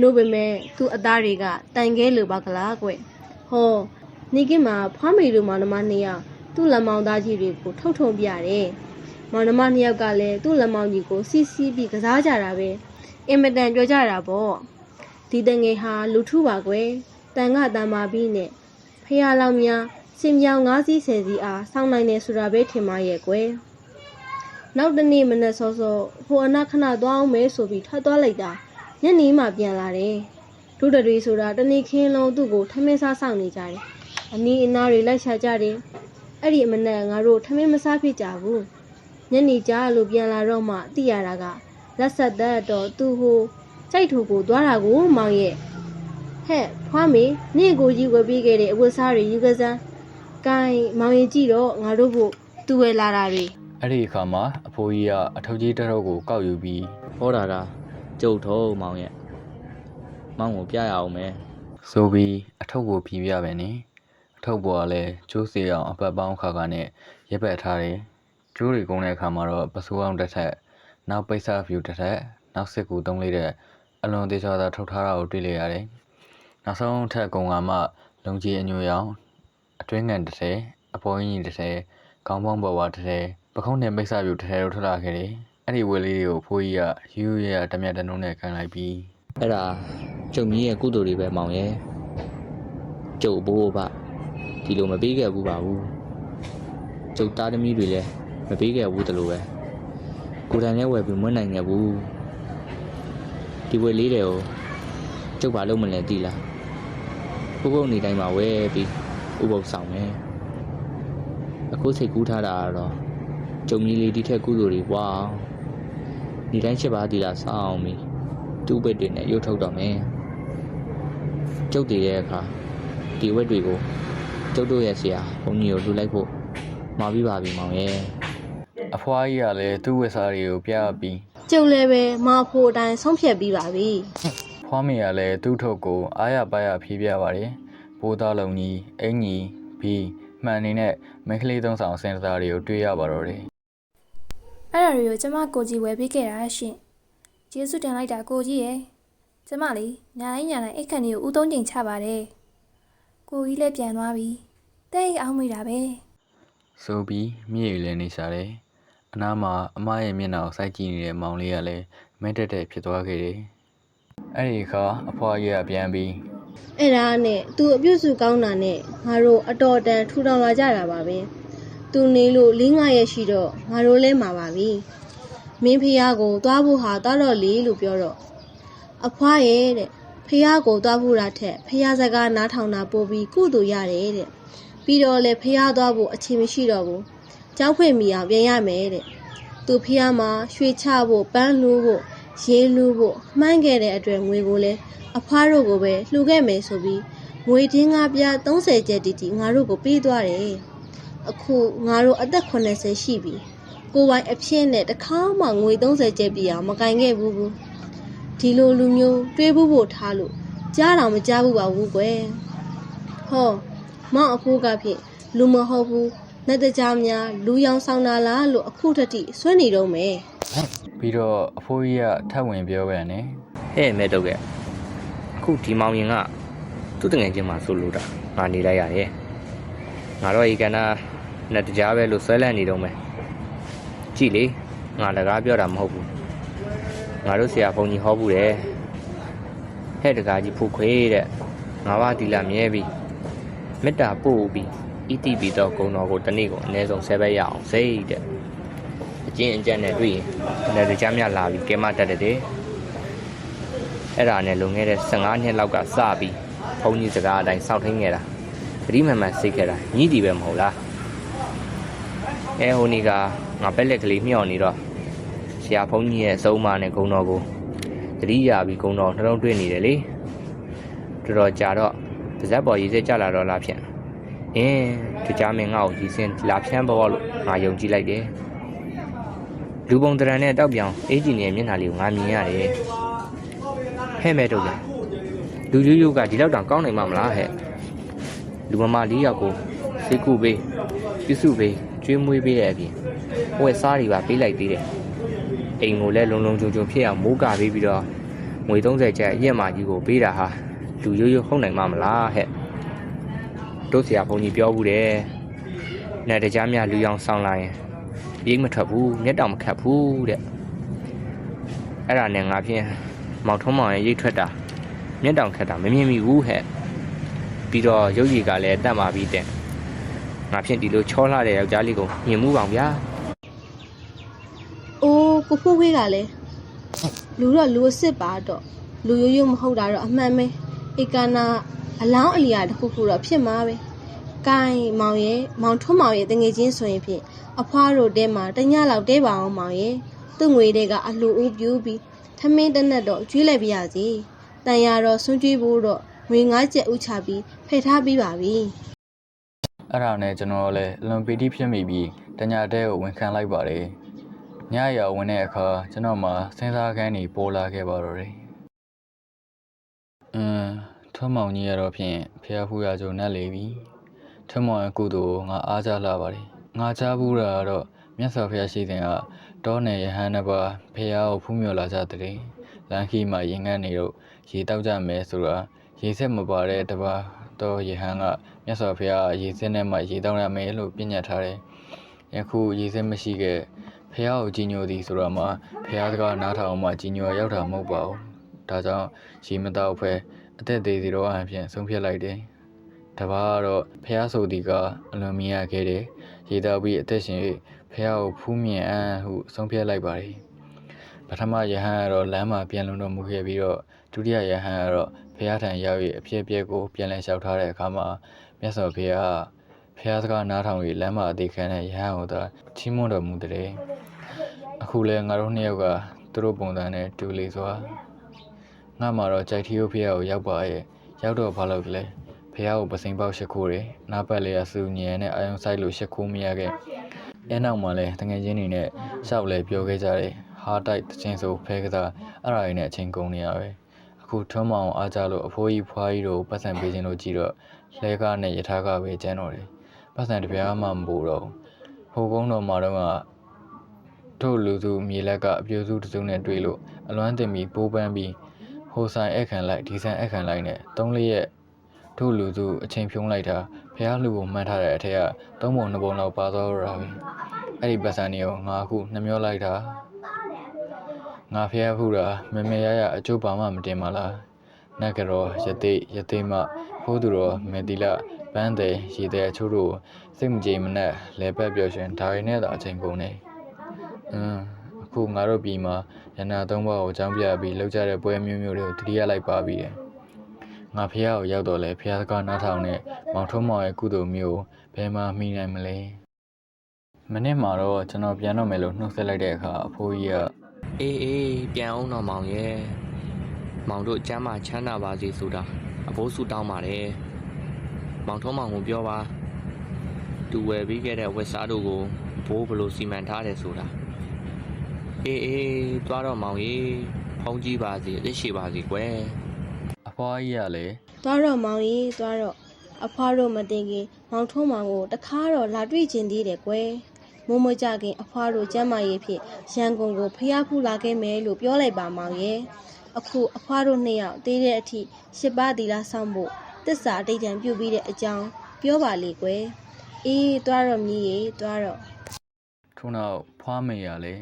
လို့ပေမဲ့သူ့အသားတွေကတန်ခဲလိုပါကလားကွဟောနေကင်းမှာဖွားမေတို့မောင်နှမနှစ်ယောက်သူ့လက်မောင်သားကြီးတွေကိုထုတ်ထုံပြတယ်မောင်နှမနှစ်ယောက်ကလည်းသူ့လက်မောင်ကြီးကိုစီးစီးပြီးကစားကြတာပဲအင်မတန်ကြွကြတာပေါ့ဒီတငယ်ဟာလူထုပါကွယ်တန်ကတန်ပါပြီးနဲ့ဖះလောင်များ စင်ပြောင်၅စီးဆယ်စီးအားစောင်းနိုင်တယ်ဆိုတာပဲထင်ပါရဲ့ကွယ်နောက်တနေ့မနက်စောစောဟိုအနာခဏသွားအောင်မဲဆိုပြီးထွက်သွားလိုက်တာညနေမှပြန်လာတယ်။ဒုဒတွေဆိုတာတနေ့ခင်းလုံးသူ့ကိုထမင်းစားဆောင်နေကြတယ်။အနီးအနားတွေလိုက်ရှာကြတယ်။အဲ့ဒီအမနဲ့ငါတို့ထမင်းမစားဖြစ်ကြဘူး။ညနေကျလို့ပြန်လာတော့မှသိရတာကလက်ဆက်သက်တော့သူ့ဟိုကြိုက်ထူကိုသွားတာကိုမောင်ရဲ့ဟဲ့ဖွားမေနင့်ကိုကြီးဝယ်ပေးခဲ့တဲ့အဝတ်စားတွေယူကစား။ ကိုင်းမောင်ရင်ကြည့်တော့ငါတို့ဖို့သူ့ဝယ်လာတာတွေအဲ့ဒီအခါမှာအဖိုးကြီးကအထုပ်ကြီးတစ်ထုပ်ကိုကောက်ယူပြီးဟောတာကကျုပ်ထုံးမောင်ရဲ့မောင်ကိုပြရအောင်မယ်ဆိုပြီးအထုပ်ကိုဖြီးပြပဲနေအထုပ်ပေါ်ကလည်းကျိုးစီအောင်အပတ်ပေါင်းခါခါနဲ့ရက်ပက်ထားတယ်ကျိုးတွေကုန်းတဲ့အခါမှာတော့ပစိုးအောင်တစ်ထက်နောက်ပိတ်စာဖြူတစ်ထက်နောက်စစ်ကူသုံးလေးတဲ့အလွန်သေးချာသာထုတ်ထားတာကိုတွေ့လိုက်ရတယ်နောက်ဆုံးထက်ကုံကမှလုံကြီးအညွှရောင် အတွင်းငံတစ်ထည်အပေါ်ကြီးတစ်ထည်ခေါင်းပေါင်းပေါ်ဝါတစ်ထည်ပခုံးနဲ့ပိတ်စာဖြူတစ်ထည်တို့ထွက်လာခဲ့တယ်အဲ့ဒီဝယ်လေးတွေကိုဖိုးကြီးကယူရရတမျက်တနှုံးနဲ့ခံလိုက်ပြီးအဲ့ဒါကျုပ်မီးရဲ့ကုသိုလ်တွေပဲမောင်ရဲ့ကျုပ်ဘိုးဘဒီလိုမပေးခဲ့ဘူးပါဘူးကျုပ်သားသမီးတွေလည်းမပေးခဲ့ဘူးတလို့ပဲကိုယ်တိုင်လည်းဝယ်ပြီးမွေးနိုင်ခဲ့ဘူးဒီဝယ်လေးတွေကိုကျုပ်ဘာလုပ်မလဲသိလားပုပ်ပုပ်နေတိုင်းမှာဝယ်ပြီး ဥပုပ်ဆောင်မယ်အခုစိတ်ကူးထားတာကတော့ကျုံကြီးလေးဒီထက်ကုသိုလ်တွေပွားအောင်ဒီတိုင်းချက်ပါသီလားစောင်းအောင်ပြီတူးပစ်တွေနဲ့ရုပ်ထုတ်တော့မယ်ကျုပ်တည်တဲ့အခါဒီဝက်တွေကိုကျုပ်တို့ရဲ့ဆရာဘုန်းကြီးကိုလှူလိုက်ဖို့မှာပြီးပါပြီမောင်ရဲ့အဖွားကြီးကလည်းသူ့ဝက်စားတွေကိုပြပြီးကျုပ်လည်းပဲမဖို့အတိုင်းဆုံးဖြတ်ပြီးပါပြီဖွားမေကလည်းသူ့ထုတ်ကိုအားရပါရဖြေးပြပါတယ်။ ပိုးသားလုံးကြီးအင်ကြီးဘီမှန်နေနဲ့မင်းကလေးသုံးဆောင်စင်တာတွေကိုတွေ့ရပါတော့တယ်အဲ့ဒါတွေကိုကျမကိုကြီးဝယ်ပေးခဲ့တာရှင်ကျေးဇူးတင်လိုက်တာကိုကြီးရဲ့ကျမလေးညာတိုင်းညာတိုင်းအိတ်ခန့်ကြီးကိုဦးသုံးချိန်ချပါတယ်ကိုကြီးလည်းပြန်သွားပြီတဲ့အိအောင်မိတာပဲ။ဆိုပြီးမြေရည်လည်းနေရှာတယ်။အနားမှာအမရဲ့မျက်နှာကိုစိုက်ကြည့်နေတဲ့မောင်လေးကလည်းမဲတက်တက်ဖြစ်သွားခဲ့တယ်။အဲ့ဒီအခါအဖွားကြီးကပြန်ပြီး အဲ့ဒါနဲ့သူအပြုစုကောင်းတာနဲ့ငါတို့အတော်တန်ထူထောင်လာကြတာပါပဲသူနေလို့၄၅ရက်ရှိတော့ငါတို့လဲမှာပါပြီမင်းဖះကိုသွားဖို့ဟာသွားတော့လေလို့ပြောတော့အဖွားရဲ့တဲ့ဖះကိုသွားဖို့တာထက်ဖះစကားနားထောင်တာပိုပြီးကုသိုလ်ရတယ်တဲ့ပြီးတော့လေဖះသွားဖို့အချိန်မရှိတော့ဘူးကြောက်ဖွင့်မိအောင်ပြန်ရမယ်တဲ့သူဖះမှာရွှေချဖို့ပန်းလူဖို့ရေလူဖို့မှန်းခဲ့တဲ့အတွက်ငွေကိုလည်း အဖွားတို့ကိုပဲလှူခဲ့မယ်ဆိုပြီးငွေတင်းကားပြ30ကျပ်တီတီငါတို့ကိုပေးသွားတယ်အခုငါတို့အသက်80ရှိပြီကိုယ်ပိုင်အဖြစ်နဲ့တစ်ခါမှငွေ30ကျပ်ပြအောင်မကင်ခဲ့ဘူးဘူးဒီလိုလူမျိုးတွေးဖို့ဖို့ထားလို့ကြားတော်မကြားဘူးပါဘူးကွယ်ဟောမောင်အဖိုးကဖြင့်လူမဟုတ်ဘူးလက်တကြားများလူရောင်ဆောင်တာလားလို့အခုတတိဆွဲနေတော့မယ်ပြီးတော့အဖိုးကြီးကထပ်ဝင်ပြောပြန်တယ်ဟဲ့မဲတော့ကဲ အခုဒီမောင်ရင်ကသူ့တငယ်ချင်းမှာဆိုလို့တာငါနေလိုက်ရတယ်ငါတော့ဤကနာနဲ့တကြားပဲလို့ဆွဲလန့်နေတော့မယ်ကြည်လေငါလကားပြောတာမဟုတ်ဘူးငါတို့ဆရာဘုန်းကြီးဟောဘူးတယ်ဟဲ့တကားကြီးဖုခွေးတဲ့ငါးပါးတီလာမြဲပြီမေတ္တာပို့ပြီးဣတိပိတော့ဂုံတော်ကိုတနေ့ကိုအနည်းဆုံး7ဘက်ရအောင်စိတ်တဲ့အကျင့်အကြံနဲ့တွေ့ရင်လည်းကြားမြလာပြီးကဲမတတ်တယ် အဲ့ဒါနဲ့လုံခဲ့တဲ့15နှစ်လောက်ကစပြီးဘုန်းကြီးစကားအတိုင်းစောင့်ထင်းခဲ့တာပရိမန်မှန်စိတ်ခဲ့တာညီးတီပဲမဟုတ်လားအဲဟိုနီကငါပက်လက်ကလေးမျှော်နေတော့ဆရာဘုန်းကြီးရဲ့အစုံးမနဲ့ဂုံတော်ကိုတတိယပြီးဂုံတော်နှလုံးတွေ့နေတယ်လေတော်တော်ကြာတော့ပါဇက်ပေါ်ရေးစက်ကြလာတော့လားဖြင့်အင်းတကြားမင်းငါ့ကိုရည်စင်လာဖြန်းပေါ်လို့ငါယုံကြည်လိုက်တယ်လူပုံတရံနဲ့တောက်ပြောင်အေးဂျီရဲ့မျက်နှာလေးကိုငါမြင်ရတယ် ဟဲ့မဲ့တော့ကလူရိုးရိုးကဒီလောက်တောင်ကောင်းနိုင်မှာမလားဟဲ့လူမမလေးယောက်ကိုစိတ်ကူပေးပြုစုပေးကျွေးမွေးပေးတဲ့အပြင်ဝက်စားတွေပါပေးလိုက်သေးတယ်အိမ်ကိုလည်းလုံလုံချုံချုံဖြစ်အောင်မိုးကာပေးပြီးတော့ငွေ30ကျပ်ရက်မာကြီးကိုပေးတာဟာလူရိုးရိုးဟုတ်နိုင်မှာမလားဟဲ့တို့ဆရာဘုန်းကြီးပြောဘူးတယ်နဲ့တကြားမြလူရောင်ဆောင်လာရင်ရိတ်မထွက်ဘူးမျက်တောင်မခတ်ဘူးတဲ့အဲ့ဒါနဲ့ငါဖြင့် မောင်ထုံးမောင်ရဲ့ရိတ်ထွက်တာမျက်တောင်ခတ်တာမမြင်မိဘူးဟဲ့ပြီးတော့ရုပ်ရည်ကလည်းတတ်มาပြီးတဲ့ငါဖြင့်ဒီလိုချောလာတဲ့ယောက်ျားလေးကိုမြင်မှုပါဗျာအိုးကိုဖိုးခွေးကလည်းလူတော့လူအစ်စ်ပါတော့လူရိုးရိုးမဟုတ်တာတော့အမှန်ပဲဧကနာအလောင်းအလျာတစ်ခုခုတော့ဖြစ်မှာပဲ။ကိုင်းမောင်ရဲ့မောင်ထွန်းမောင်ရဲ့တငယ်ချင်းဆိုရင်ဖြင့်အဖွားတို့တဲမှာတညလောက်တဲပါအောင်မောင်ရဲ့သူ့ငွေတွေကအလှူဦးပြူပြီး ထမင်းတစ်နက်တော့ကျွေးလိုက်ပြရစီ။တန်ရတော့ဆွန့်ကျွေးဖို့တော့ငွေ၅ကျပ်ဥချပြီးဖယ်ထားပြီးပါပြီ။အဲ့ဒါနဲ့ကျွန်တော်လည်းအလွန်ပီတိဖြစ်မိပြီးတညာတဲကိုဝန်ခံလိုက်ပါတယ်ညရာဝင်တဲ့အခါကျွန်တော်မှစဉ်းစားခန်းနေပေါ်လာခဲ့ပါတော့တယ်အင်းထွန်းမောင်ကြီးရတော့ဖြင့်ဖះဖူးရကြုံနဲ့လေပြီထွန်းမောင်ရဲ့ကုသိုလ်ကိုငါအားကြလာပါတယ်ငါချဘူးတာကတော့မြတ်စွာဘုရားရှိတဲ့က တောနယ်ယဟန်နှစ်ပါးဖះကိုဖူးမြော်လာကြတဲ့လမ်းခီမှာရင်ငန်းနေတော့ရေတောက်ကြမယ်ဆိုတာရေဆက်မပါတဲ့တပါးတော့ယဟန်ကမြတ်စွာဘုရားရေစင်းထဲမှာရေတောင်းရမယ်လို့ပြညတ်ထားတယ်။ယခုရေစင်းမရှိခဲ့ဘုရားကိုကြီးညိုသည်ဆိုတော့မှဘုရားစကားနားထောင်မှကြီးညိုရောက်တာမဟုတ်ပါဘူး။ဒါကြောင့်ရေမတောက်ဖဲအသက်သေးစီတော့အဖြစ်ဆုံးဖြတ်လိုက်တယ်။ တပါးကတော့ဘုရားဆိုသည်ကအလွန်မြင်ရခဲ့တယ်။ရေတောက်ပြီးအသက်ရှင်၍ဘုရားကိုဖူးမြင်အံ့ဟုဆုံးဖြတ်လိုက်ပါတယ်။ပထမယဟန်ကတော့လမ်းမှာပြန်လုံတော်မူခဲ့ပြီးတော့ဒုတိယယဟန်ကတော့ဘုရားထံရောက်၍အဖြစ်အပျက်ကိုပြန်လည်လျှောက်ထားတဲ့အခါမှာမြတ်စွာဘုရားဖះစကားနားထောင်ပြီးလမ်းမအသေးခံတဲ့ရဟန်းဟောတာချီးမွမ်းတော်မူတဲ့အခုလဲငါတို့နှစ်ယောက်ကသူတို့ပုံစံနဲ့တူလီစွာငါမှတော့ကြိုက်ထီယိုဖះကိုရောက်ပါရဲ့ရောက်တော့ဘာလို့လဲ ဖះကိုပစိန်ပေါက်ရှစ်ခိုးတယ်နားပတ်လေးအဆူညံနဲ့အာယုံဆိုင်လို့ရှစ်ခိုးမရခဲ့အဲနောက်မှလဲတငယ်ချင်းတွေနဲ့ရှောက်လဲပြောခဲ့ကြတယ်ဟာတိုက်တချင်းဆိုဖဲကစားအဲ့ဒါတွေနဲ့အချင်းကုန်နေရပဲအခုထွန်းမောင်အားကြလို့အဖိုးကြီးဖွားကြီးတို့ပတ်စံပေးခြင်းလို့ကြည့်တော့လဲကားနဲ့ယထာကပဲကျန်းတော်တယ်ပတ်စံတစ်ပြားမှမပူတော့ဟိုကုန်းတော်မှာတော့ကတို့လူစုမြေလက်ကအပြိုစုတစ်စုံနဲ့တွေ့လို့အလွမ်းတင်ပြီးပိုးပန်းပြီးဟိုဆိုင်အခန့်လိုက်ဒီဆိုင်အခန့်လိုက်နဲ့သုံးလေးရက် တို့လူစုအချိန်ဖြုံးလိုက်တာဖះလူကိုမှန်းထားတဲ့အထက်ကသုံးပုံနှစ်ပုံလောက်ပါသွားတော့တာပဲအဲ့ဒီပတ်စံတွေကိုငါအခုနှမျောလိုက်တာငါဖះဖူးတာမမေရရအကျိုးပါမှမတင်ပါလားနတ်ကရောယသိယသိမဖိုးသူတော်မေတီလာပန်းတယ်ရည်တဲ့အချို့တို့စိတ်မကြည်မနဲ့လဲပတ်ပြောရှင်ဒါရီနဲ့သာအချိန်ကုန်နေအင်းအခုငါတို့ပြည်မှာရနာသုံးပါးကိုအကြောင်းပြပြီးလောက်ကြတဲ့ပွဲမျိုးမျိုးတွေကိုတတိယလိုက်ပါပြီးတယ် ငါဖះကိုရောက်တော့လဲဖះစကားနားထောင်နဲ့မောင်ထုံးမောင်ရဲ့ကုသိုလ်မျိုးဘယ်မှာမိနိုင်မလဲမနေ့မှာတော့ကျွန်တော်ပြန်တော့မယ်လို့နှုတ်ဆက်လိုက်တဲ့အခါအဖိုးကြီးကအေးအေးပြန်အောင်တော့မောင်ရဲ့မောင်တို့ကျမ်းမာချမ်းသာပါစေဆိုတာအဘိုးစုတောင်းပါတယ်မောင်ထုံးမောင်ကိုပြောပါသူဝယ်ပြီးခဲ့တဲ့ဝက်စားတို့ကိုဘိုးဘယ်လို့စီမံထားတယ်ဆိုတာအေးအေးသွားတော့မောင်ရေဖုံးကြည့်ပါစေအသက်ရှိပါစေကွယ်အ ဖွားကြီးကလည်းသွားတော့မောင်ကြီးသွားတော့အဖွားတို့မတင်ခင်မောင်ထုံးမောင်ကိုတခါတော့လာတွေ့ကျင်သေးတယ်ကွယ်မိုးမကြခင်အဖွားတို့ကျမ်းမာရေးဖြင့်ရန်ကုန်ကိုဖျားဖူးလာခဲ့မယ်လို့ပြောလိုက်ပါမောင်ရဲ့အခုအဖွားတို့နှစ်ယောက်တေးတဲ့အထိရှစ်ပါးတီလာဆောင်ဖို့တစ္ဆာအတိတ်တံပြုတ်ပြီးတဲ့အကြောင်းပြောပါလေကွယ်အေးသွားတော့မြည်ရေသွားတော့ထို့နောက်ဖွားမေရလေ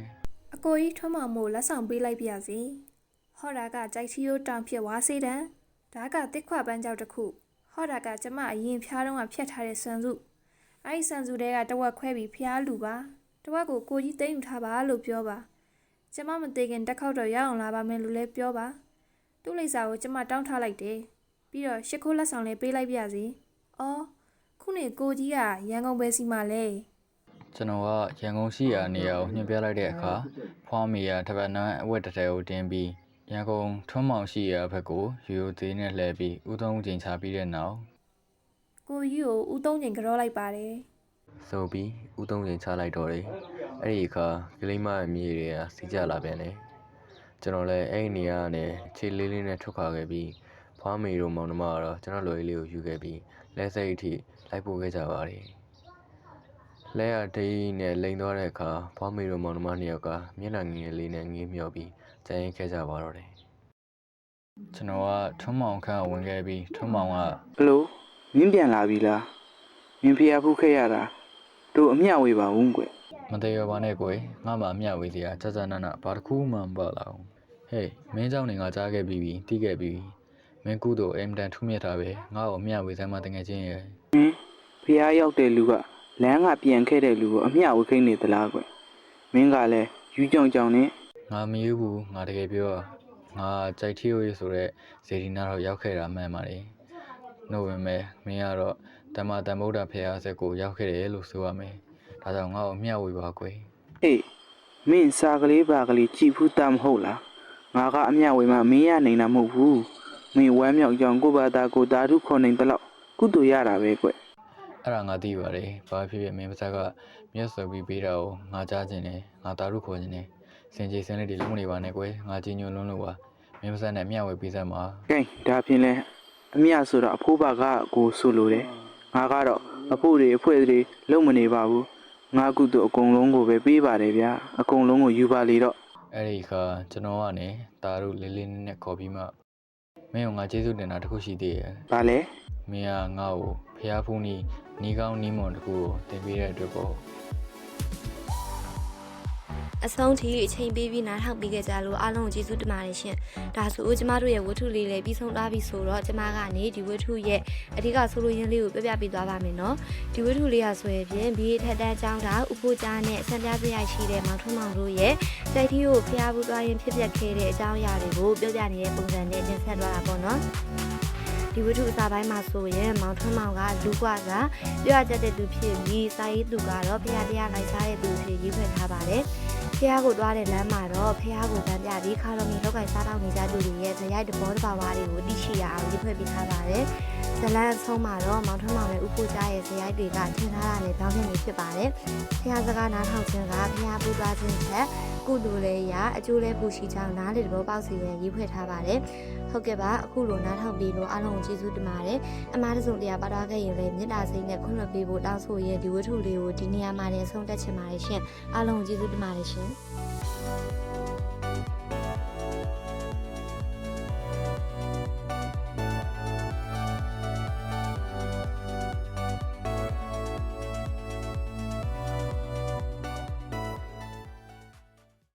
အကိုကြီးထွန်းမောင်မို့လက်ဆောင်ပေးလိုက်ပြစီဟော့တာကကြိုက်ချီယိုတောင်ဖြစ်ဝါစေးတံ ဒါကတစ်ခွပန်းကြောက်တစ်ခုဟော့တာကကျမအရင်ဖျားတော့ကဖြတ်ထားတဲ့ဆန်စုအဲ့ဒီဆန်စုတွေကတဝက်ခွဲပြီးဖျားလူပါတဝက်ကိုကိုကြီးတိမ့်ယူထားပါလို့ပြောပါကျမမသေးခင်တက်ခေါက်တော့ရအောင်လာပါမယ်လို့လည်းပြောပါသူ့လိပ်စာကိုကျမတောင်းထားလိုက်တယ်ပြီးတော့ရှစ်ခိုးလက်ဆောင်လည်းပေးလိုက်ပြစီအော်ခုနေကိုကြီးကရန်ကုန်ပဲစီမှာလဲကျွန်တော်ကရန်ကုန်ရှိရာနေရာကိုညွှန်ပြလိုက်တဲ့အခါဖွားမေရတပတ်နန်းအဝတ်တစ်ထည်ကိုတင်းပြီး ရန်ကုန်ထွန်းမောင်ရှိရာဘက်ကိုရိုးရိုးသေးနဲ့လှည့်ပြီးဥသုံးချိန်ချပြီးတဲ့နောက်ကိုကြီးကိုဦးသုံးချိန်ကြောလိုက်ပါတယ်ဆိုပြီးဦးသုံးချိန်ချလိုက်တော့တယ်အဲ့ဒီအခါကလေးမရဲ့မြေတွေကစီးကြလာပြန်တယ်ကျွန်တော်လည်းအဲ့ဒီနေရာကနေခြေလေးလေးနဲ့ထွက်ခွာခဲ့ပြီးဖွားမေတို့မောင်နှမကတော့ကျွန်တော်လွယ်လေးကိုယူခဲ့ပြီးလက်စိတ်အထိလိုက်ပို့ခဲ့ကြပါတယ်လဲရဒိန်းနဲ့လိန်သွားတဲ့အခါဖွားမေတို့မောင်နှမနှစ်ယောက်ကမျက်နှာငယ်လေးနဲ့ငေးမျောပြီး ကြံရင်ခဲ့ကြပါတော့တယ် ကျွန်တော်ကထွန်းမောင်ခန့်ကိုဝင်ခဲ့ပြီးထွန်းမောင်က ဘလို့မင်းပြန်လာပြီလားမင်းဖျားဖူးခဲ့ရတာတို့အမျှဝေပါဦးကွ မသေးရပါနဲ့ကိုယ်ငါမှအမျှဝေးစရာကြာကြာနာနာဘာတစ်ခုမှမပါလာဘူးဟေးမင်းเจ้าနေငါကြားခဲ့ပြီးပြီတီးခဲ့ပြီးပြီမင်းကုသိုလ်အင်တန်ထူးမြတ်တာပဲငါ့ကိုအမျှဝေးစမ်းမတငယ်ချင်းရဲ့ ဟင်ဖျားရောက်တဲ့လူကလမ်းကပြန်ခဲ့တဲ့လူကိုအမျှဝေခိနေသလားကွမင်းကလည်းယူကြောင်ကြောင်နဲ့ ငါမယူဘူးငါတကယ်ပြောငါကြိုက်ထီယိုရေးဆိုတဲ့ဇေဒီနာတော့ရောက်ခဲ့တာမှန်ပါတယ်နှုတ်ဝင်မဲ့မင်းကတော့တမတန်ဗုဒ္ဓဖရာဆက်ကိုရောက်ခဲ့တယ်လို့ဆိုရမယ်ဒါကြောင့်ငါ့ကိုအမျှဝေးပါကွယ်အေးမင်းစာကလေးပါကလေးကြည်ဖူးတမ်းမဟုတ်လားငါကအမျှဝေမှမင်းရနိုင်တာမဟုတ်ဘူးမင်းဝမ်းမြောက်ကြောင်ကိုယ့်ဘာသာကိုယ်ဓာတုခေါ်နိုင်တဲ့လောက်ကုသိုလ်ရတာပဲကွအဲ့ဒါငါသိပါတယ်ဘာဖြစ်ဖြစ်မင်းပါဇက်ကမြတ်စွာဘုရားပေးတာကိုငါကြားခြင်းနဲ့ငါတာရုခေါ်ခြင်းနဲ့ စင်ကြီးစင်လေးတွေလုံးမနေပါနဲ့ကွယ်ငါကြီးညွန့်လွန်းလို့ပါမင်းပါဇက်နဲ့အမျှဝေးပေးစမ်းပါကဲဒါဖြင့်လဲအမျှဆိုတော့အဖိုးဘကကိုဆိုလိုတယ်ငါကတော့အဖိုးတွေအဖွဲတွေလုံမနေပါဘူးငါကုသိုလ်အကုန်လုံးကိုပဲပေးပါတယ်ဗျာအကုန်လုံးကိုယူပါလေတော့အဲ့ဒီခါကျွန်တော်ကနေတာရုလေးလေးနက်နက်ခေါ်ပြီးမှမင်းကငါကျေးဇူးတင်တာတစ်ခုရှိသေးရဲ့ဗာလဲမင်းကငါ့ကိုဖျားဖူးနီးနီးကောင်းနီးမွန်တစ်ခုကိုတင်ပေးတဲ့အတွက်ပေါ့ အဆုံးထိအချိန်ပေးပြီးနားထောင်ပေးခဲ့ကြလို့အားလုံးကိုကျေးဇူးတင်ပါတယ်ရှင်။ဒါဆိုကျမတို့ရဲ့ဝတ္ထုလေးလည်းပြီးဆုံးသွားပြီဆိုတော့ကျမကနေဒီဝတ္ထုရဲ့အဓိကဆိုလိုရင်းလေးကိုပြပြပေးသွားပါမယ်နော်။ဒီဝတ္ထုလေးကဆိုရင်ဖြင့်ဘီထက်တန်းចောင်းတာဥပိုးကြားနဲ့ဆံပြစရိုက်ရှိတဲ့မောင်ထွန်းမောင်တို့ရဲ့စိတ်ထီးကိုဖျားဘူးသွားရင်ဖြစ်ပျက်ခဲ့တဲ့အကြောင်းအရာတွေကိုပြောပြနေတဲ့ပုံစံနဲ့တင်ဆက်သွားတာပေါ့နော်။ဒီဝတ္ထုအစာပိုင်းမှာဆိုရင်မောင်ထွန်းမောင်ကလူကွာကပြောရတတ်တဲ့သူဖြစ်ပြီးစာရေးသူကတော့ဖျားတရားလိုက်စားတဲ့သူဖြစ်ရေးဖွဲ့ထားပါတယ်။ ဖះကိုသွားတဲ့လမ်းမှာတော့ဖះကိုဗန်းပြပြီးခါတော်မီလောက်ကင်စားတော့နေကြသူတွေရဲ့ဇယိုက်တဘောတဘာဝတွေကိုသိရှိရအောင်ရေးဖွဲ့ပေးထားပါတယ်။ဇလန်အဆုံးမှာတော့မောင်ထွန်းမောင်နဲ့ဥပုကြားရဲ့ဇယိုက်တွေကထင်ထားတာနဲ့ပြောင်းပြန်နေဖြစ်ပါတယ်။ဖះစကားနားထောင်ခြင်းကဖះပူသွားခြင်းချက်ကုသိုလ်လည်းရအကျိုးလည်းပူရှိကြောင်းနားလေတဘောပေါက်စီရင်ရေးဖွဲ့ထားပါတယ်။ ဟုတ်ကဲ့ပါအခုလိုနားထောင်ပြီးလို့အားလုံးကိုကျေးဇူးတင်ပါတယ်။အမားတစုံတရားပါတော့ခဲ့ရင်လည်းမေတ္တာစိတ်နဲ့ခွင့်လွှတ်ပေးဖို့တောင်းဆိုရဲဒီဝတ္ထုလေးကိုဒီနေရာမှာလည်းဆုံးတက်ချင်ပါတယ်ရှင်။အားလုံးကိုကျေးဇူးတင်ပါတယ်ရှင်။